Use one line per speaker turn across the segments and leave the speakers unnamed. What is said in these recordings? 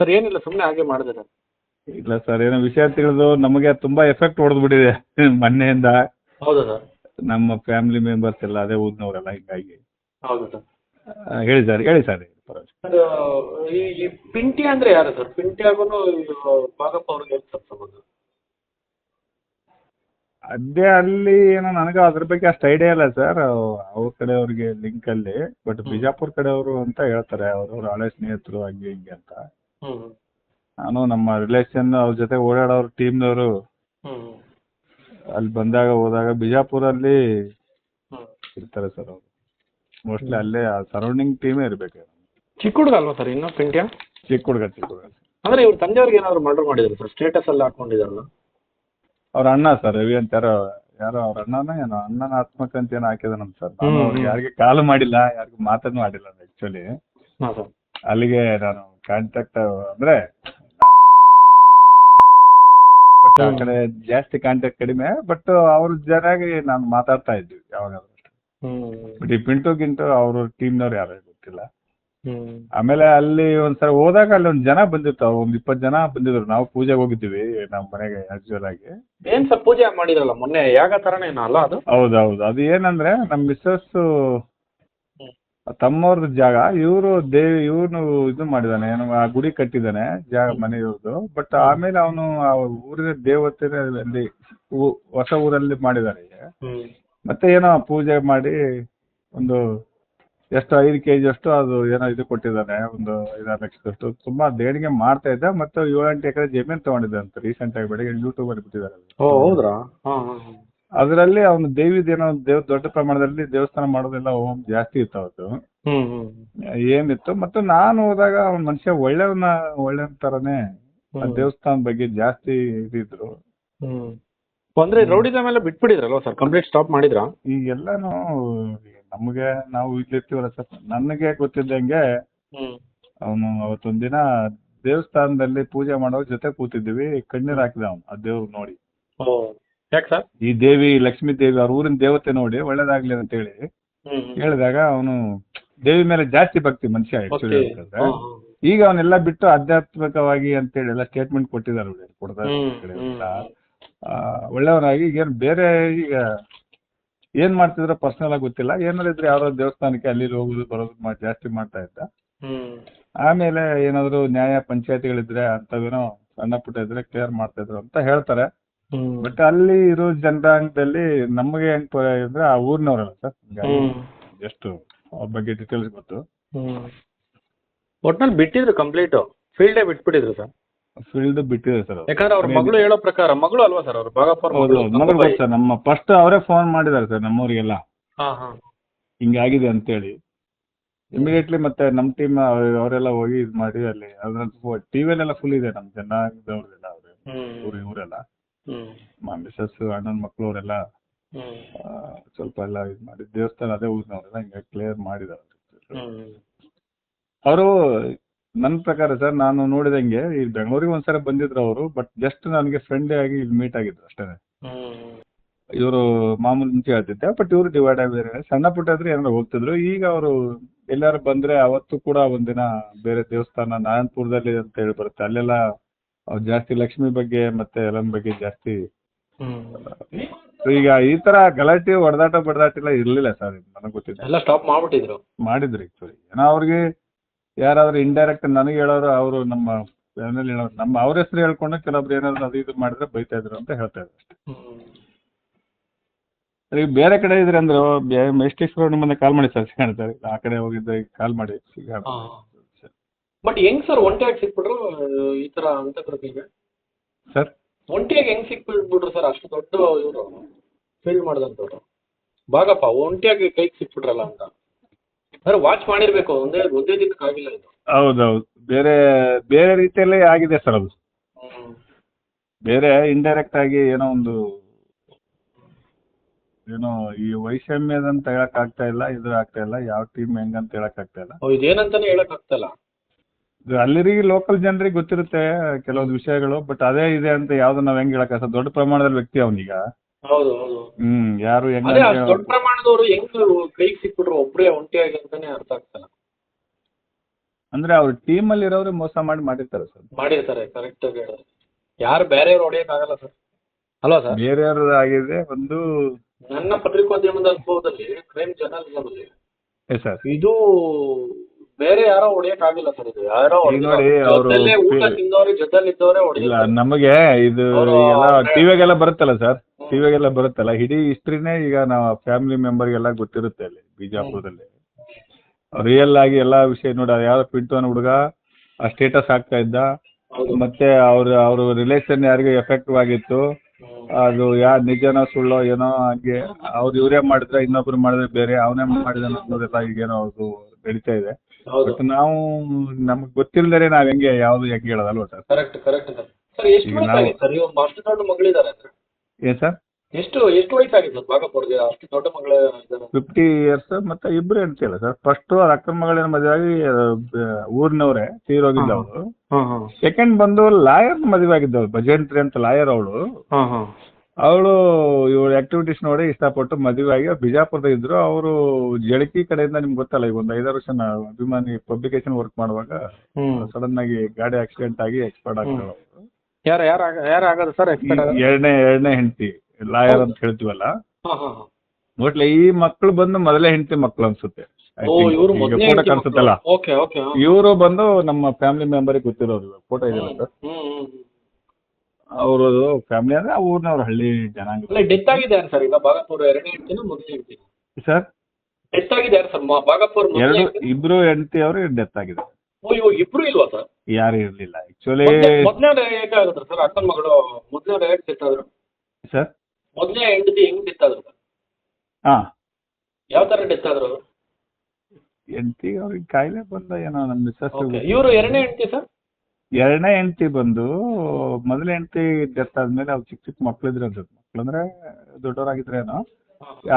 Sir ಏನಿಲ್ಲ ಸುಮ್ಮನೆ ಹಾಗೆ ಮಾಡಿದೆ ಸರ್
ಇಲ್ಲ ಸರ್ ಏನೋ ವಿಷಯ ತಿಳಿದು ನಮಗೆ ತುಂಬಾ ಎಫೆಕ್ಟ್ ಹೊಡೆದ್ಬಿಟ್ಟಿದೆ ಮೊನ್ನೆಯಿಂದ.
ಹೌದಾ ಸರ್.
ನಮ್ಮ ಫ್ಯಾಮಿಲಿ ಮೆಂಬರ್ಸ್ ಎಲ್ಲ ಅದೇ ಊರಿನವರೆಲ್ಲ ಹಿಂಗಾಗಿ.
ಹೌದು ಸರ್.
ಹೇಳಿ ಸರ್ ಹೇಳಿ ಸರ್ ಪರವಾಗಿಲ್ಲ.
ಸರ್ ಈ ಈ ಪಿಂಟಿ ಅಂದ್ರೆ ಯಾರು ಸರ್? ಪಿಂಟಿಯಾಗೂ ಭಾಗಪ್ಪ ಅವ್ರಿಗೆ ಏನು ಸರ್ ಸಂಬಂಧ
ಅದೇ ಅಲ್ಲಿ ಏನೋ ನನಗೆ ಅದ್ರ ಬಗ್ಗೆ ಅಷ್ಟು ಐಡಿಯಾ ಇಲ್ಲ ಸರ್. ಅವ್ರ ಕಡೆಯವ್ರಿಗೆ ಲಿಂಕ್ ಅಲ್ಲಿ ಬಟ್ ಬಿಜಾಪುರ್ ಕಡೆ ಕಡೆಯವರು ಅಂತ ಹೇಳ್ತಾರೆ. ಅವ್ರವ್ರ ಹಳೆ ಸ್ನೇಹಿತರು ಹಂಗೆ ಹಿಂಗೆ ಅಂತ. ನಾನು ನಮ್ಮ ರಿಲೇಷನ್ ಅವ್ರ ಜೊತೆ ಓಡಾಡೋರು ಟೀಮ್ನವರು ಅಲ್ಲಿ ಬಂದಾಗ ಹೋದಾಗ ಬಿಜಾಪುರಲ್ಲಿ ಇರ್ತಾರೆ ಸರ್ ಅವರು. ಮೋಸ್ಟ್ಲಿ ಅಲ್ಲೇ ಆ ಸರೌಂಡಿಂಗ್ ಟೀಮೇ ಇರ್ಬೇಕು.
ಚಿಕ್ಕ ಹುಡುಗ ಅಲ್ವಾ ಸರ್ ಇನ್ನೂ ಪಿಂಟ್ಯಾ
ಚಿಕ್ಕ ಹುಡುಗ ಚಿಕ್ಕ ಹುಡುಗ.
ಅಂದ್ರೆ ಇವ್ರ ತಂದೆಯವ್ರಿಗೆ ಏನಾದ್ರು ಮರ್ಡರ್ ಮಾಡಿದ್ರು ಸರ್? ಸ್ಟೇಟಸ್ ಎಲ್ಲ ಹಾಕೊಂಡಿದಾರಲ್ಲ
ಅವ್ರ ಅಣ್ಣ ಸರ್ ರವಿ ಅಂತ ಯಾರೋ ಯಾರೋ ಅವ್ರ ಅಣ್ಣನ ಏನೋ ಅಣ್ಣನ ಆತ್ಮಕ ಅಂತ ಏನೋ ಹಾಕಿದಾನಂತ ಸರ್. ನಾನು ಅವ್ರಿಗೆ ಯಾರಿಗೆ ಕಾಲ್ ಮಾಡಿಲ್ಲ ಯಾರಿಗೂ ಮಾತನ್ನು ಮಾಡಿಲ್ಲ ಆಕ್ಚುಲಿ ಅಲ್ಲಿಗೆ ನಾನು ಕಾಂಟ್ಯಾಕ್ಟ್ ಅಂದ್ರೆ ಬಟ್ ಆ ಕಡೆ ಜಾಸ್ತಿ ಕಾಂಟ್ಯಾಕ್ಟ್ ಕಡಿಮೆ ಬಟ್ ಅವ್ರ ಜನಾಗಿ ನಾನು ಮಾತಾಡ್ತಾ ಇದ್ವಿ ಯಾವಾಗಾದ್ರೂ. ಬಟ್ ಈ ಪಿಂಟು ಗಿಂಟು ಅವ್ರ ಟೀಮ್ನವ್ರು ಯಾರು ಗೊತ್ತಿಲ್ಲ. ಆಮೇಲೆ ಅಲ್ಲಿ ಒಂದ್ಸಲ ಹೋದಾಗ ಅಲ್ಲಿ ಒಂದ್ ಜನ ಬಂದಿತ್ತು ಒಂದ್ ಇಪ್ಪತ್ ಜನ ಬಂದಿದ್ರು. ನಾವು ಪೂಜೆಗೆ ಹೋಗಿದ್ವಿ ನಮ್ಮ ಮನೆಗೆ ಆಕ್ಚುಲ್ ಆಗಿ.
ಏನ್ ಸರ್ ಪೂಜೆ ಮಾಡಿದ್ರಲ್ಲ ಮೊನ್ನೆ? ಯಾವ ತರನೇನ ಅಲ್ಲ ಅದು?
ಹೌದೌದು. ಅದು ಏನಂದ್ರೆ ನಮ್ ಮಿಸ್ಸಸ್ ತಮ್ಮವ್ರದ್ದು ಜಾಗ ಇವರು ದೇವಿ ಇವನು ಇದು ಮಾಡಿದಾನೆ ಏನು ಆ ಗುಡಿ ಕಟ್ಟಿದಾನೆ ಜಾಗ ಮನೆ ಇವ್ರದ್ದು ಬಟ್ ಆಮೇಲೆ ಅವನು ಆ ಊರಿನ ದೇವತೆ ಅಲ್ಲಿ ಊ- ಹೊಸ ಊರಲ್ಲಿ ಈಗ.
ಹ್ಞೂ
ಮತ್ತೆ ಏನೋ ಪೂಜೆ ಮಾಡಿ ಒಂದು ಎಷ್ಟು ಐದು ಕೆ ಜಿ ಅಷ್ಟು ಅದು ಏನೋ ಇದು ಕೊಟ್ಟಿದ್ದಾನೆ ಒಂದು ಐದಾರು ಲಕ್ಷದಷ್ಟು. ತುಂಬಾ ದೇಣಿಗೆ ಮಾಡ್ತಾ ಇದ್ದ. ಮತ್ತೆ ಏಳೆಂಟು ಎಕರೆ ಜಮೀನು ತಗೊಂಡಿದ್ದೆ ಅಂತ ರೀಸೆಂಟ್ ಆಗಿ ಬೆಳಿಗ್ಗೆ ಯೂಟ್ಯೂಬ್ ಅಲ್ಲಿ ಬಿಟ್ಟಿದ್ದಾರೆ.
ಓ ಹೌದ್ರಾ? ಹಾಂ ಹಾಂ ಹಾಂ.
ಅದರಲ್ಲಿ ಅವನು ದೇವಿದೇನೋ ದೇವ್ ದೊಡ್ಡ ಪ್ರಮಾಣದಲ್ಲಿ ದೇವಸ್ಥಾನ ಮಾಡೋದೆಲ್ಲ ಓಂ ಜಾಸ್ತಿ ಇತ್ತು ಅವತ್ತು. ಏನಿತ್ತು ಮತ್ತು ನಾನು ಹೋದಾಗ ಅವ್ನ ಮನುಷ್ಯ ಒಳ್ಳೆಯವನ ಒಳ್ಳೆ ತರನೇ ದೇವಸ್ಥಾನ ಬಗ್ಗೆ ಜಾಸ್ತಿ ಇದಿದ್ರು.
ಹ್ಞೂ ಅಂದ್ರೆ ಬಿಟ್ಬಿಟ್ಟಿದ್ರಲ್ವ ಸರ್ ಕಂಪ್ಲೀಟ್ ಸ್ಟಾಪ್ ಮಾಡಿದ್ರಾ?
ಈಗೆಲ್ಲಾನು ನಮಗೆ ನಾವು ಇಲ್ಲಿರ್ತೀವಲ್ಲ ಸರ್ ನನಗೆ ಗೊತ್ತಿದ್ದಂಗೆ ಅವನು ಅವತ್ತೊಂದಿನ ದಿನ ದೇವಸ್ಥಾನದಲ್ಲಿ ಪೂಜೆ ಮಾಡೋ ಜೊತೆ ಕೂತಿದ್ವಿ ಕಣ್ಣೀರ್ ಹಾಕಿದ ಅವನು ಆ ದೇವ್ರು ನೋಡಿ.
ಯಾಕೆ ಸರ್?
ಈ ದೇವಿ ಲಕ್ಷ್ಮೀ ದೇವಿ ಅವ್ರ ಊರಿನ ದೇವತೆ ನೋಡಿ ಒಳ್ಳೇದಾಗ್ಲಿ ಅಂತ ಹೇಳಿ. ಹೇಳಿದಾಗ ಅವನು ದೇವಿ ಮೇಲೆ ಜಾಸ್ತಿ ಭಕ್ತಿ ಮನುಷ್ಯ ಆಕ್ಚುಲಿ ಈಗ ಅವನ್ನೆಲ್ಲ ಬಿಟ್ಟು ಆಧ್ಯಾತ್ಮಿಕವಾಗಿ ಅಂತೇಳಿ ಎಲ್ಲ ಸ್ಟೇಟ್ಮೆಂಟ್ ಕೊಟ್ಟಿದ್ದಾರೆ ಕೊಡ್ತಾರೆ ಒಳ್ಳೆಯವನಾಗಿ ಈಗ ಏನ್ ಬೇರೆ ಈಗ ಏನ್ ಮಾಡ್ತಿದ್ರೆ ಪರ್ಸನಲ್ ಆಗಿ ಗೊತ್ತಿಲ್ಲ. ಏನಾದ್ರು ಇದ್ರೆ ಯಾವ್ದೋ ದೇವಸ್ಥಾನಕ್ಕೆ ಅಲ್ಲಿ ಹೋಗುದು ಬರೋದು ಜಾಸ್ತಿ ಮಾಡ್ತಾ ಇದ್ದ. ಆಮೇಲೆ ಏನಾದ್ರು ನ್ಯಾಯ ಪಂಚಾಯತಿಗಳಿದ್ರೆ ಅಂತವೇನೋ ಸಣ್ಣ ಪುಟ್ಟ ಇದ್ರೆ ಕ್ಲಿಯರ್ ಮಾಡ್ತಾ ಇದ್ರು ಅಂತ ಹೇಳ್ತಾರೆ. ಬಟ್ ಅಲ್ಲಿ ಇರೋ ಜನರಾಂಗದಲ್ಲಿ ನಮಗೆ ಹೆಂಗ್ ಪ- ಅಂದ್ರೆ ಆ ಊರ್ನವ್ರಲ್ಲ ಸರ್
ಹ್ಮ್.
ಎಷ್ಟು ಅವ್ರ ಬಗ್ಗೆ ಡೀಟೇಲ್ಸ್ ಗೊತ್ತು.
ಹ್ಮ್. ಒಟ್ನಲ್ಲಿ ಬಿಟ್ಟಿದ್ರು ಕಂಪ್ಲೀಟ್ ಫೀಲ್ಡ್ ಬಿಟ್ಬಿಟ್ಟಿದ್ರು ಸರ್
ಫೀಲ್ಡ್ ಬಿಟ್ಟಿದ್ರು ಸರ್
ಯಾಕಂದ್ರೆ ಅವ್ರ ಮಗಳು ಹೇಳೋ ಪ್ರಕಾರ ಮಗಳು ಅಲ್ವಾ ಸರ್ ಅವ್ರ? ಭಾಗಪ್ಪ ಅವ್ರ
ಹೌದು
ಮಗಳು
ನಮಗೆ ಗೊತ್ತು ಸರ್ ನಮ್ಮ ಫಸ್ಟ್ ಅವರೇ ಫೋನ್ ಮಾಡಿದಾರೆ ಸರ್ ನಮ್ಮವ್ರಿಗೆಲ್ಲ
ಹಾ ಹಾ.
ಹಿಂಗಾಗಿದೆ ಅಂತೇಳಿ. ಇಮಿಡಿಯೇಟ್ಲಿ ಮತ್ತೆ ನಮ್ಮ ಟೀಮ್ ಅವರೆಲ್ಲ ಹೋಗಿ ಇದು ಮಾಡಿ ಅಲ್ಲಿ. ಟಿವಿಯಲ್ಲೆಲ್ಲ ಫುಲ್ ಇದೆ ನಮ್ಮ ಜನ ಅವ್ರು.
ಹ್ಮ್.
ಊರು ಇವರೆಲ್ಲ ಮಿಸಸ್ ಅಣ್ಣನ ಮಕ್ಕಳು ಅವರೆಲ್ಲ ಸ್ವಲ್ಪ ಎಲ್ಲ ಇದು ಮಾಡಿ ದೇವಸ್ಥಾನ ಅದೇ ಊರಿನವರೆಲ್ಲ ಹಿಂಗೆ ಕ್ಲಿಯರ್ ಮಾಡಿದ್ದಾರೆ ಅವರು ನನ್ನ ಪ್ರಕಾರ ಸರ್ ನಾನು ನೋಡಿದಂಗೆ ಈ ಬೆಂಗಳೂರಿಗೆ ಒಂದ್ಸಲ ಬಂದಿದ್ರು ಅವರು ಬಟ್ ಜಸ್ಟ್ ನನಗೆ ಫ್ರೆಂಡ್ ಆಗಿ ಇಲ್ಲಿ ಮೀಟ್ ಆಗಿದ್ರು ಅಷ್ಟೇ. ಇವರು ಮಾಮೂಲಿ ಮುಂಚೆ ಹೇಳ್ತಿದ್ದೆ ಬಟ್ ಇವರು ಡಿವೈಡ್ ಆಗಿ ಬೇರೆ ಸಣ್ಣ ಪುಟ್ಟ ಆದ್ರೆ ಏನಾರು ಹೋಗ್ತಿದ್ರು. ಈಗ ಅವರು ಎಲ್ಲಾರು ಬಂದ್ರೆ ಅವತ್ತು ಕೂಡ ಒಂದಿನ ಬೇರೆ ದೇವಸ್ಥಾನ ನಾರಾಯಣಪುರದಲ್ಲಿ ಅಂತ ಹೇಳಿ ಬರುತ್ತೆ ಅಲ್ಲೆಲ್ಲ ಅವ್ರು ಜಾಸ್ತಿ ಲಕ್ಷ್ಮಿ ಬಗ್ಗೆ ಮತ್ತೆ ಎಲ್ಲನ ಬಗ್ಗೆ ಜಾಸ್ತಿ ಈಗ ಈ ತರ ಗಲಾಟೆ ಹೊಡೆದಾಟ ಬಡದಾಟ ಎಲ್ಲ ಇರ್ಲಿಲ್ಲ ಸರ್ ನನಗೆ ಗೊತ್ತಿಲ್ಲ
ಎಲ್ಲ ಸ್ಟಾಪ್ ಮಾಡ್ಬಿಟ್ಟಿದ್ರು.
ಮಾಡಿದ್ರು ಆಕ್ಚುಲಿ ಏನೋ ಅವ್ರಿಗೆ ಯಾರಾದ್ರೂ ಇಂಡೈರೆಕ್ಟ್ ನನಗೆ ಹೇಳೋರು ಅವರು ನಮ್ಮ ಫ್ಯಾಮಿಲಿ ಹೇಳೋರು ನಮ್ಮ ಅವ್ರ ಹೆಸರು ಹೇಳ್ಕೊಂಡು ಕೆಲವೊಬ್ರು ಏನಾದ್ರು ಅದು ಇದು ಮಾಡಿದ್ರೆ ಬೈತಾ ಇದ್ರು ಅಂತ ಹೇಳ್ತಾ ಇದ್ರು ಅಷ್ಟೇ. ಈಗ ಬೇರೆ ಕಡೆ ಇದ್ರೆ ಅಂದ್ರೆ ಮೆಸ್ಟಿಕ್ಸ್ ರೋಡ್ ನಿಮ್ಮನ್ನ ಕಾಲ್ ಮಾಡಿ ಸರ್ ಸಿಗೋಣ ಆ ಕಡೆ ಹೋಗಿದ್ದೆ ಕಾಲ್ ಮಾಡಿ ಸಿಗೋಣ.
ಬಟ್ ಹೆಂಗ್ ಸರ್ ಒಂಟಿಯಾಗಿ ಸಿಕ್ಬಿಟ್ರು ಈ ತರ ಅಂತಕೃತಿಗೆ
ಸರ್
ಒಂಟಿಯಾಗಿ ಹೆಂಗ್ ಸಿಕ್ಬಿಟ್ಬಿಟ್ರು ಸರ್ ಅಷ್ಟು ದೊಡ್ಡ ಇವರು. ಫೀಲ್ಡ್ ಮಾಡಿದಂಥವ್ರು ಭಾಗಪ್ಪ ಒಂಟಿಯಾಗಿ ಕೈಗೆ ಸಿಕ್ಬಿಟ್ರಲ್ಲ ಅಂತ. ಸರ್ ವಾಚ್ ಮಾಡಿರ್ಬೇಕು ಒಂದೇ ಒಂದೇ ದಿನಕ್ಕೆ ಆಗಿಲ್ಲ ಇದು.
ಹೌದೌದು. ಬೇರೆ ಬೇರೆ ರೀತಿಯಲ್ಲೇ ಆಗಿದೆ ಸರ್ ಅದು. ಬೇರೆ ಇಂಡೈರೆಕ್ಟ್ ಆಗಿ ಏನೋ ಒಂದು ಏನೋ ಈ ವೈಷಮ್ಯದಂತ ಹೇಳಕ್ ಆಗ್ತಾ ಇಲ್ಲ ಇದು ಆಗ್ತಾ ಇಲ್ಲ ಯಾವ ಟೀಮ್ ಹೆಂಗಂತ ಹೇಳಕ್ ಆಗ್ತಾ ಇಲ್ಲ.
ಓ, ಇದೇನಂತಾನೆ ಹೇಳಕ್ ಆಗ್ತಲ್ಲ
ಅಲ್ಲಿರಿಗೆ ಲೋಕಲ್ ಜನರಿಗೆ ಗೊತ್ತಿರುತ್ತೆ ಕೆಲವೊಂದು ವಿಷಯಗಳು ಬಟ್ ಅದೇ ಇದೆ ಅಂತ ಯಾವ್ದು ನಾವ್ ಹೆಂಗ್ ಹೇಳಕ್ ಆಗಲ್ಲ. ದೊಡ್ಡ ಪ್ರಮಾಣದ ವ್ಯಕ್ತಿ ಅವನೀಗ
ಹೌದು ಹೌದು.
ಹ್ಮ್ ಯಾರು ಹೆಂಗ್
ಅದೇ ಅಷ್ಟು ದೊಡ್ಡ ಪ್ರಮಾಣದವರು ಹೆಂಗ್ ಕೈಗೆ ಸಿಕ್ಬಿಟ್ರು ಒಬ್ರೇ ಒಂಟಿಯಾಗಿ ಅಂತಾನೆ ಅರ್ಥ ಆಗ್ತಲ್ಲ.
ಅಂದ್ರೆ ಅವ್ರ ಟೀಮ್ ಅಲ್ಲಿ ಇರೋರು ಮೋಸ ಮಾಡಿ ಮಾಡಿರ್ತಾರೆ ಸರ್.
ಮಾಡಿರ್ತಾರೆ ಕರೆಕ್ಟ್ ಆಗಿ ಹೇಳಿದ್ರೆ. ಯಾರು ಬೇರೆಯವ್ರು ಹೊಡೆಯಕ್ಕಾಗಲ್ಲ ಸರ್. ಅಲ್ವಾ ಸರ್?
ಬೇರೆಯವ್ರ ಆಗಿದೆ ಒಂದು
ನನ್ನ ಪತ್ರಿಕೋದ್ಯಮದ ಅನುಭವದಲ್ಲಿ ಕ್ರೈಮ್ ಜರ್ನಲಿಸಮಲ್ಲಿ
ಸರ್.
ಇದು ಬೇರೆ ಯಾರೋ ಹೊಡೆಯಕ್ಕಾಗಿಲ್ಲ ಸರ್ ಇದು. ಯಾರೋ
ಈಗ ನೋಡಿ ಅವ್ರು
ಜೊತೆಲೇ ಊಟ ಜೊತೆಲಿದ್ದವ್ರೆ
ಇಲ್ಲ ನಮಗೆ ಇದು
ಅವ್ರು
ಎಲ್ಲ ಟಿವಿಗೆಲ್ಲ ಬರುತ್ತಲ್ಲ ಸರ್? ಟಿವಿಗೆಲ್ಲ ಬರುತ್ತಲ್ಲ? ಇಡೀ ಹಿಸ್ಟ್ರಿನೇ ಈಗ ನಾವು ಫ್ಯಾಮಿಲಿ ಮೆಂಬರ್ಗೆಲ್ಲ ಗೊತ್ತಿರುತ್ತೆ ಅಲ್ಲಿ ಬಿಜಾಪುರದಲ್ಲಿ. ರಿಯಲ್ ಆಗಿ ಎಲ್ಲಾ ವಿಷಯ ನೋಡಿ ಅದು ಯಾವ್ದೋ ಪಿಂಟು ಅನ್ನೋ ಹುಡುಗ ಆ ಸ್ಟೇಟಸ್ ಆಗ್ತಾ ಇದ್ದ.
ಹೌದು.
ಮತ್ತೆ ಅವ್ರ ಅವ್ರ ರಿಲೇಷನ್ ಯಾರಿಗೂ ಎಫೆಕ್ಟಿವ್ ಆಗಿತ್ತು. ಅದು ಯಾ ನಿಜನೋ ಸುಳ್ಳೋ ಏನೋ ಹಂಗೆ ಅವ್ರು ಇವರೇ ಮಾಡಿದ್ರೆ ಇನ್ನೊಬ್ರು ಮಾಡಿದ್ರೆ ಬೇರೆ ಅವನೇ ಮಾಡಿದ ಅನ್ನೋದೆಲ್ಲ ಈಗೇನೋ ಅದು ನಡೀತಾ ಇದೆ.
ಹೌದು.
ನಾವು ನಮ್ಗೆ ಗೊತ್ತಿಲ್ಲದೆ ನಾವ್ ಹೆಂಗೆ ಯಾವ್ದು ಯಾಕೆ ಹೇಳೋದಲ್ವಾ sir
correct correct sir sir ಎಷ್ಟು
ಈಗ
ವಯಸ್ಸಾಗಿದೆ
ನಾವು-
ಸರ್ ಇವ್ರು ಅಷ್ಟು ದೊಡ್ಡ ಮಗಳಿದ್ದಾರೆ ಸರ್
ಏನ್ ಸರ್
ಎಷ್ಟು ಎಷ್ಟು ವಯಸ್ಸಾಗಿದೆ ಸರ್ ಬಾಗಪ್ಪವ್ರಿಗೆ ಅಷ್ಟು ದೊಡ್ಡ ಮಗಳ ಇದ್ದಾರೆ
ಫಿಫ್ಟಿ ಇಯರ್ಸ್ ಮತ್ತೆ ಇಬ್ರು ಹೆಂಡ್ತಿಯಲ್ಲ ಸರ್ ಫಸ್ಟ್ ಅವ್ರ ಅಕ್ಕನ ಮಗಳಿನ ಮದುವೆ ಆಗಿ ಊರಿನವ್ರೆ ತೀರೋಗಿದ್ದವಳು
ಹಾಂ ಹಾಂ
ಸೆಕೆಂಡ್ ಬಂದು ಲಾಯರ್ ಮದುವೆ ಆಗಿದ್ದವಳು ಭಜಂತ್ರಿ ಅಂತ ಲಾಯರ್ ಅವಳು.
ಹಾಂ ಹಾಂ.
ಅವಳು ಇವಳ ಆಕ್ಟಿವಿಟೀಸ್ ನೋಡಿ ಇಷ್ಟಪಟ್ಟು ಮದುವೆ ಆಗಿ ಬಿಜಾಪುರದ ಇದ್ರು. ಅವರು ಜಳಕಿ ಕಡೆಯಿಂದ ನಿಮ್ಗೆ ಗೊತ್ತಲ್ಲ ಈಗ ಒಂದು ಐದಾರು ವರ್ಷ ನಾವು ಅಭಿಮಾನಿ ಪಬ್ಲಿಕೇಶನ್ ವರ್ಕ್ ಮಾಡುವಾಗ ಸಡನ್ ಆಗಿ ಗಾಡಿ ಆಕ್ಸಿಡೆಂಟ್ ಆಗಿ ಎಕ್ಸ್ಪರ್ಟ್ ಆಗ್ತಾರೆ ಅವರು
ಯಾರು ಯಾರು ಯಾರು ಆಗೋದು ಸರ್
ಎರಡನೇ ಎರಡನೇ ಹೆಂಡತಿ ಲಾಯರ್ ಅಂತ ಹೇಳ್ತೀವಲ್ಲ? ಒಟ್ಲೆ ಈ ಮಕ್ಕಳು ಬಂದು ಮೊದಲೇ ಹೆಂಡತಿ ಮಕ್ಕಳು ಅನ್ಸುತ್ತೆ. ಫೋಟೋ ಕಾಣಿಸುತ್ತಲ್ಲ? ಇವರು ಬಂದು ನಮ್ಮ ಫ್ಯಾಮಿಲಿ ಮೆಂಬರ್ ಗೊತ್ತಿರೋರು ಫೋಟೋ ಇದೆಯಲ್ಲ ಸರ್
ಹ್ಮ್ ಹ್ಮ್
ಅವರು ಫ್ಯಾಮಿಲಿ ಅಂದ್ರೆ ಆ ಊರಿನವ್ರ ಹಳ್ಳಿ ಜನಾಂಗ.
ಅಲ್ಲ ಡೆತ್ ಆಗಿದೆ ಯಾರು ಸರ್ ಈಗ ಬಾಗಪುರ ಎರಡನೇ ಹೆಂಡ್ತಿನ ಮೊದಲನೇ
ಸರ್
ಡೆತ್ ಆಗಿದೆ ಯಾರು ಸರ್ ಬಾಗಪುರ
ಎರಡು? ಇಬ್ರು ಹೆಂಡತಿ ಅವರು ಡೆತ್ ಆಗಿದೆ.
ಇವಾಗ ಇಬ್ರು ಇಲ್ವಾ ಸರ್
ಯಾರು ಇರಲಿಲ್ಲ. ಆಕ್ಚುಲಿ
ಮೊದಲನೇ ಆಗುತ್ತೆ ಸರ್ ಅಕ್ಕನ ಮಗಳು ಮೊದಲನೇ ಹೇಗೆ ಡೆತ್ ಆದ್ರು.
ಸರ್
ಮೊದಲನೇ ಹೆಂಡತಿ ಹೆಂಗ್ ಡೆತ್ ಆದ್ರು?
ಹಾ.
ಯಾವ ತರ ಡೆತ್ ಆದ್ರು?
ಹೆಂಡತಿ ಅವ್ರಿಗೆ ಕಾಯಿಲೆ ಬಂದ ಏನೋ ನಮ್ಮ ಮಿಸ್ಸಸ್
ಇವರು ಎರಡನೇ ಹೆಂಡತಿ ಸರ್
ಎರಡನೇ ಹೆಂಡತಿ ಬಂದು ಮೊದಲ ಹೆಂಡತಿ ಡೆತ್ ಆದ್ಮೇಲೆ ಅವ್ರು ಚಿಕ್ಕ ಚಿಕ್ಕ ಮಕ್ಳಿದ್ರು ಅನ್ಸುತ್ತೆ ಮಕ್ಳು ಅಂದ್ರೆ ದೊಡ್ಡವರಾಗಿದ್ರೇನೋ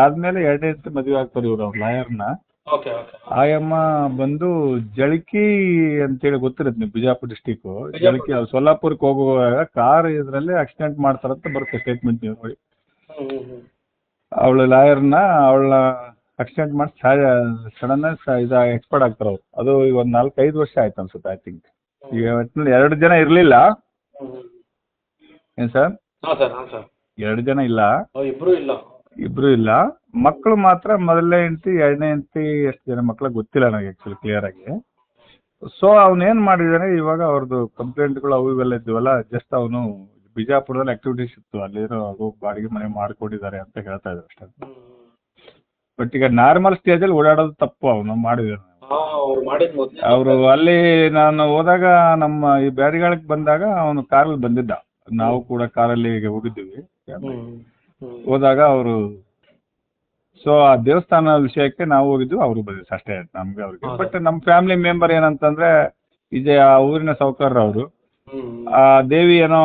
ಆದ್ಮೇಲೆ ಎರಡನೇ ಹೆಂಡತಿ ಮದುವೆ ಆಗ್ತಾರೆ ಇವ್ರು ಅವ್ರ ಲಾಯರ್ನ
ಓಕೆ ಓಕೆ.
ಆಯಮ್ಮ ಬಂದು ಜಳಕಿ ಅಂತೇಳಿ ಗೊತ್ತಿರುತ್ತೆ ನೀವು ಬಿಜಾಪುರ ಡಿಸ್ಟಿಕ್ ಜಳಕಿ ಅವ್ರು ಸೊಲ್ಲಾಪುರಕ್ಕೆ ಹೋಗುವಾಗ ಕಾರ್ ಇದ್ರಲ್ಲಿ ಆಕ್ಸಿಡೆಂಟ್ ಮಾಡ್ತಾರಂತ ಬರುತ್ತೆ ಸ್ಟೇಟ್ಮೆಂಟ್ ನೀವು ನೋಡಿ. ಅವಳ ಲಾಯರ್ನ ಅವಳ ಆಕ್ಸಿಡೆಂಟ್ ಮಾಡಿ ಸಡನ್ ಇದು ಎಕ್ಸ್ಪರ್ಟ್ ಆಗ್ತಾರೆ ಅವ್ರು. ಅದು ಈಗ ಒಂದು ನಾಲ್ಕೈದು ವರ್ಷ ಆಯ್ತು ಅನ್ಸುತ್ತೆ ಐ ಥಿಂಕ್ ಈಗ ಒಟ್ನಲ್ಲಿ ಎರಡು ಜನ ಇರಲಿಲ್ಲ. ಏನು ಸರ್?
ಹಾ ಸರ್ ಹಾ ಸರ್.
ಎರಡು ಜನ ಇಲ್ಲ?
ಓ ಇಬ್ರು ಇಲ್ಲ.
ಇಬ್ರು ಇಲ್ಲ. ಮಕ್ಕಳು ಮಾತ್ರ ಮೊದಲನೇ ಹೆಂಡತಿ ಎರಡನೇ ಹೆಂಡತಿ ಎಷ್ಟು ಜನ ಮಕ್ಕಳು ಗೊತ್ತಿಲ್ಲ ನನಗೆ ಆಕ್ಚುಲಿ ಕ್ಲಿಯರ್ ಆಗಿ. ಸೊ ಅವನೇನು ಮಾಡಿದಾನೆ ಇವಾಗ ಅವ್ರದ್ದು ಕಂಪ್ಲೇಂಟ್ಗಳು ಅವು ಇವೆಲ್ಲ ಇದ್ವಲ್ಲ ಜಸ್ಟ್ ಅವನು ಬಿಜಾಪುರದಲ್ಲಿ ಆಕ್ಟಿವಿಟೀಸ್ ಇತ್ತು. ಅಲ್ಲಿರೋ ಬಾಡಿಗೆ ಮನೆ ಮಾಡ್ಕೊಂಡಿದ್ದಾರೆ ಅಂತ ಹೇಳ್ತಾ ಇದ್ರು ಅಷ್ಟೇ. ಬಟ್ ಈಗ ನಾರ್ಮಲ್ ಸ್ಟೇಜಲ್ಲಿ ಓಡಾಡೋದು ತಪ್ಪು. ಅವನು ಮಾಡಿದಾನೆ
ಅವ್ರು
ಅಲ್ಲಿ ನಾನು ಹೋದಾಗ ನಮ್ಮ ಈ ಬ್ಯಾಡಿಗಳಿಗೆ ಬಂದಾಗ ಅವನು ಕಾರಲ್ಲಿ ಬಂದಿದ್ದ. ನಾವು ಕೂಡ ಕಾರಲ್ಲಿ ಹೋಗಿದ್ದೀವಿ. ಹೋದಾಗ ಅವರು ಸೊ ಆ ದೇವಸ್ಥಾನ ವಿಷಯಕ್ಕೆ ನಾವು ಹೋಗಿದ್ವಿ ಅವರು ಬಂದಿದ್ದು ಅಷ್ಟೇ ನಮ್ಗೆ ಅವ್ರಿಗೆ? ಬಟ್ ನಮ್ಮ ಫ್ಯಾಮಿಲಿ ಮೆಂಬರ್ ಏನಂತಂದ್ರೆ ಇದೆ ಆ ಊರಿನ ಸೌಕರ್ ಅವರು. ಆ ದೇವಿ ಏನೋ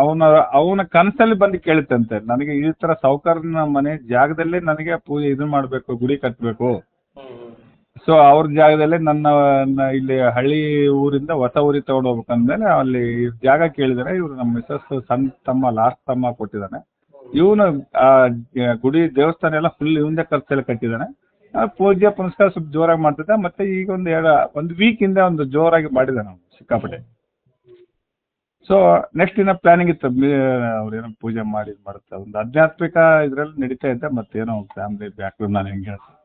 ಅವನ ಅವನ ಕನಸಲ್ಲಿ ಬಂದು ಕೇಳುತ್ತಂತೆ ನನಗೆ ಈ ತರ ಸಾವುಕಾರನ ಮನೆ ಜಾಗದಲ್ಲೇ ನನಗೆ ಪೂಜೆ ಇದು ಮಾಡಬೇಕು ಗುಡಿ ಕಟ್ಟಬೇಕು ಸೊ ಅವ್ರ ಜಾಗದಲ್ಲೇ ನನ್ನ ಇಲ್ಲಿ ಹಳ್ಳಿ ಊರಿಂದ ಹೊಸ ಊರಿಗೆ ತಗೊಂಡು ಹೋಗ್ಬೇಕಂದ್ಮೇಲೆ ಅಲ್ಲಿ ಜಾಗ ಕೇಳಿದರೆ. ಇವರು ನಮ್ಮ ಮಿಸಸ್ ಸಣ್ಣ ತಮ್ಮ, ಲಾಸ್ಟ್ ತಮ್ಮ ಕೊಟ್ಟಿದ್ದಾನೆ. ಇವನು, ಆ ಗುಡಿ ದೇವಸ್ಥಾನ ಎಲ್ಲ ಫುಲ್ ಇವಂದೇ ಖರ್ಚಲ್ಲಿ ಕಟ್ಟಿದ್ದಾನೆ. ಪೂಜೆ, ಪುನಸ್ಕಾರ ಸ್ವಲ್ಪ ಜೋರಾಗಿ ಮಾಡ್ತಿದ್ದ. ಮತ್ತೆ ಈಗ ಒಂದು ಎರಡು, ಒಂದು ವೀಕ್ ಇಂದ ಒಂದು ಜೋರಾಗಿ ಮಾಡಿದ್ದಾನೆ ಅವನು, ಸಿಕ್ಕಾಪಟ್ಟೆ. ಸೊ ನೆಕ್ಸ್ಟ್ ಇನ್ನ ಪ್ಲಾನಿಂಗ್ ಇತ್ತು. ಅವ್ರೇನೋ ಪೂಜೆ ಮಾಡಿ ಇದು ಮಾಡುತ್ತೆ ಒಂದು ಆಧ್ಯಾತ್ಮಿಕ ಇದ್ರಲ್ಲಿ ನಡೀತಾ ಇದ್ದೆ, ಮತ್ತೇನೋ ಫ್ಯಾಮಿಲಿ ಬ್ಯಾಕ್ ನಾನು ಹೆಂಗೆ ಹೇಳ್ತೀನಿ.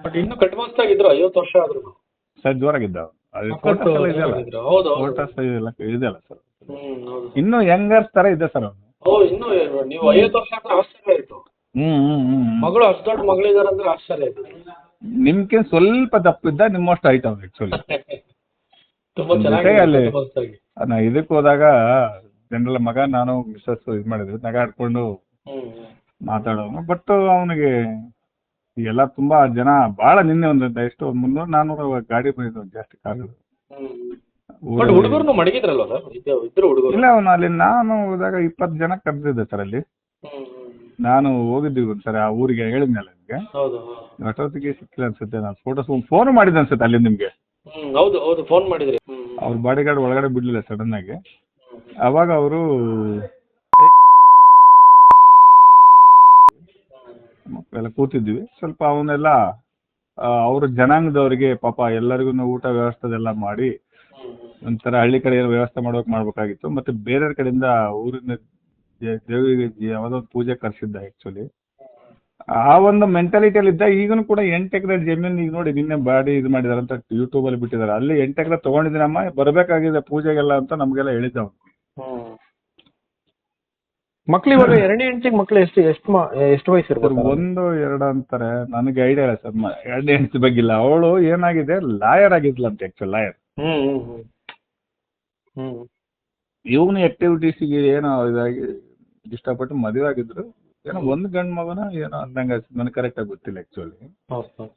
ಬಟ್ ಇನ್ನು ಕಟ್ಮಸ್ತಾಗಿದ್ರು ಐವತ್ತು ವರ್ಷ ಆದ್ರು
ಸರ್ ಜೋರಾಗಿದ್ದ ಅವ್ನು. ಅದು
ಮಕ್ಕಳು
ಎಲ್ಲ ಇದೆಯಲ್ಲ
ಇದ್ರು. ಹೌದು ಹೌದು.
ಫೋಟೋಸ್ ಎಲ್ಲ ಇದೆಯಲ್ಲ ಸರ್
ಹ್ಮ್ ಹೌದು
ಇನ್ನು ಯಂಗರ್ಸ್ ತರ ಇದೆ ಸರ್ ಅವನು
ಓ ಇನ್ನು ನೀವು ಐವತ್ತು ವರ್ಷ ಅಂದ್ರೆ ಆಶ್ಚರ್ಯ ಆಯ್ತು
ಹ್ಮ್ ಹ್ಮ್ ಹ್ಮ್ ಹ್ಮ್.
ಮಗಳು ಅಷ್ಟು ದೊಡ್ಡ ಮಗಳಿದಾರೆ ಅಂದ್ರೆ ಆಶ್ಚರ್ಯ ಆಯ್ತು
ನಿಮ್ಗೆ ಸ್ವಲ್ಪ ದಪ್ಪಿದ್ದ ನಿಮ್ಮಷ್ಟು ಹೈಟ್ ಅವ್ನು ಆಕ್ಚುಲಿ
ತುಂಬಾ
ಜೊತೆಗೆ
ಚೆನ್ನಾಗಿ
ಅಲ್ಲಿ-
ಕಟ್ಮಸ್ತಾಗಿ.
ನಾ ಇದಕ್ಕೆ ಹೋದಾಗ ಜನರಲ್ ಮಗ ನಾನು ಮಿಸ್ಸಸ್ ಇದು ಮಾಡಿದ್ವಿ ನಗಾಡ್ಕೊಂಡು
ಹ್ಮ್.
ಮಾತಾಡೋನು ಬಟ್ ಅವನಿಗೆ ಎಲ್ಲ ತುಂಬಾ ಜನ ಬಹಳ ನಿನ್ನೆ ಒಂದು ಎಷ್ಟು ಒಂದು ಮುನ್ನೂರ ನಾನೂರ ಗಾಡಿ ಬಂದಿದ್ದು ಜಾಸ್ತಿ ಕಾರು.
ಹುಡುಗರು.
ಇಲ್ಲ ಅವನು ಅಲ್ಲಿ ನಾನು ಹೋದಾಗ ಇಪ್ಪತ್ತು ಜನ ಕರೆದಿದ್ದೆ ಸರ್ ಅಲ್ಲಿ. ನಾನು ಹೋಗಿದ್ದೀವಿ ಒಂದ್ಸರಿ ಆ ಊರಿಗೆ ಹೇಳಿದ್ನಲ್ಲ ನಿಮ್ಗೆ. ಅಷ್ಟೊತ್ತಿಗೆ ಸಿಕ್ಕಿಲ್ಲ ಅನ್ಸುತ್ತೆ ನಾನು ಫೋಟೋಸ್ ಫೋನ್ ಮಾಡಿದ್ದೆ ಅನ್ಸುತ್ತೆ ಅಲ್ಲಿ ನಿಮ್ಗೆ.
ಹೌದು ಹೌದು ಫೋನ್ ಮಾಡಿದ್ರಿ.
ಅವ್ರ ಬಾಡಿ ಗಾರ್ಡ್ ಒಳಗಡೆ ಬಿಡ್ಲಿಲ್ಲ ಸಡನ್ ಆಗಿ. ಅವಾಗ ಅವರು ಮಕ್ಕಳೆಲ್ಲ ಕೂತಿದ್ವಿ. ಸ್ವಲ್ಪ ಅವನ್ನೆಲ್ಲ ಅವ್ರ ಜನಾಂಗದವರಿಗೆ ಪಾಪ ಎಲ್ಲರಿಗೂ ಊಟ ವ್ಯವಸ್ಥೆ ಎಲ್ಲ ಮಾಡಿ, ಒಂಥರ ಹಳ್ಳಿ ಕಡೆ ವ್ಯವಸ್ಥೆ ಮಾಡೋಕ್ ಮಾಡ್ಬೇಕಾಗಿತ್ತು. ಮತ್ತೆ ಬೇರೆ ಕಡೆಯಿಂದ ಊರಿನ ದೇವಿಗೆ ಯಾವುದೋ ಪೂಜೆ ಕರ್ಸಿದ್ದ ಆಕ್ಚುಲಿ ಆ ಒಂದು ಮೆಂಟಾಲಿಟಿಯಲ್ಲಿ ಇದ್ದ, ಈಗನು ಕೂಡ ಎಂಟು ಎಕರೆ ಜಮೀನು ಈಗ ನೋಡಿ ನಿನ್ನೆ ಬಾಡಿ ಇದು ಮಾಡಿದಾರೆ ಅಂತ ಯೂಟ್ಯೂಬ್ ಅಲ್ಲಿ ಬಿಟ್ಟಿದ್ದಾರೆ ಅಲ್ಲಿ ಎಂಟು ಎಕರೆ ತಗೊಂಡಿದ್ದೀನಮ್ಮ, ಬರಬೇಕಾಗಿದೆ ಪೂಜೆಗೆಲ್ಲ ಅಂತ ನಮ್ಗೆಲ್ಲ ಹೇಳಿದ್ದ.
ಮಕ್ಳು ಇವಾಗ ಎರಡನೇ ಹೆಂಡತಿಗೆ ಮಕ್ಳು ಎಷ್ಟು ಎಷ್ಟು ಎಷ್ಟು ವಯಸ್ಸು
ಸರ್
ಇರ್ಬೋದು
ಒಂದು ಎರಡು ಅಂತಾರೆ. ನನಗೆ ಐಡಿಯಾ ಇಲ್ಲ ಸರ್ ಎರಡನೇ ಹೆಂಡತಿ ಬಗ್ಗೆ ಇಲ್ಲ ಅವಳು ಏನಾಗಿದೆ ಲಾಯರ್ ಆಗಿದ್ಲಂತೆ ಆಕ್ಚುಲ್ ಲಾಯರ್
ಹ್ಮ್ ಹ್ಮ್ ಹ್ಮ್. ಹ್ಮ್.
ಇವನ ಆಕ್ಟಿವಿಟೀಸಿಗೆ ಏನೋ ಇದಾಗಿ ಇಷ್ಟಪಟ್ಟು ಮದುವೆ ಆಗಿದ್ರು. ಏನೋ ಒಂದು ಗಂಡು ಮಗನ ಏನೋ ಅಂದಂಗೆ ನನಗೆ ಕರೆಕ್ಟಾಗಿ ಗೊತ್ತಿಲ್ಲ ಆಕ್ಚುಲಿ
ಹೌದು ಸರ್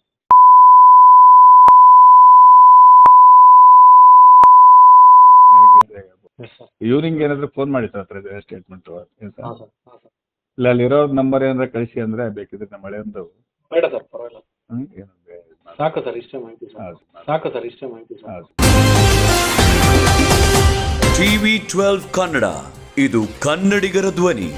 ಎಸ್ ಸರ್
ಇವ್ನಿಂಗ್ ಏನಾದ್ರು ಫೋನ್ ಮಾಡಿ ಸರ್ ಹತ್ರ ಸ್ಟೇಟ್ಮೆಂಟ್
ಹಾಂ ಸರ್ ಹಾಂ ಸರ್
ಇಲ್ಲ ಅಲ್ಲಿರೋ ನಂಬರ್ ಏನಾರ ಕಳಿಸಿ ಅಂದ್ರೆ ಬೇಕಿದ್ರೆ ನಮ್ಮ ಹಳೆಯಂದು
ಬೇಡ ಸರ್ ಪರವಾಗಿಲ್ಲ.
ಹ್ಞೂ ಏನು ಬೇ-
ಸಾಕು ಸರ್ ಇಷ್ಟೇ ಮಾಹಿತಿ ಸರ್
ಹೌದು
ಸಾಕು ಸರ್ ಇಷ್ಟೇ ಮಾಹಿತಿ ಸರ್
ಟಿವಿ ಟ್ವೆಲ್ವ್ ಕನ್ನಡ ಇದು ಕನ್ನಡಿಗರ ಧ್ವನಿ.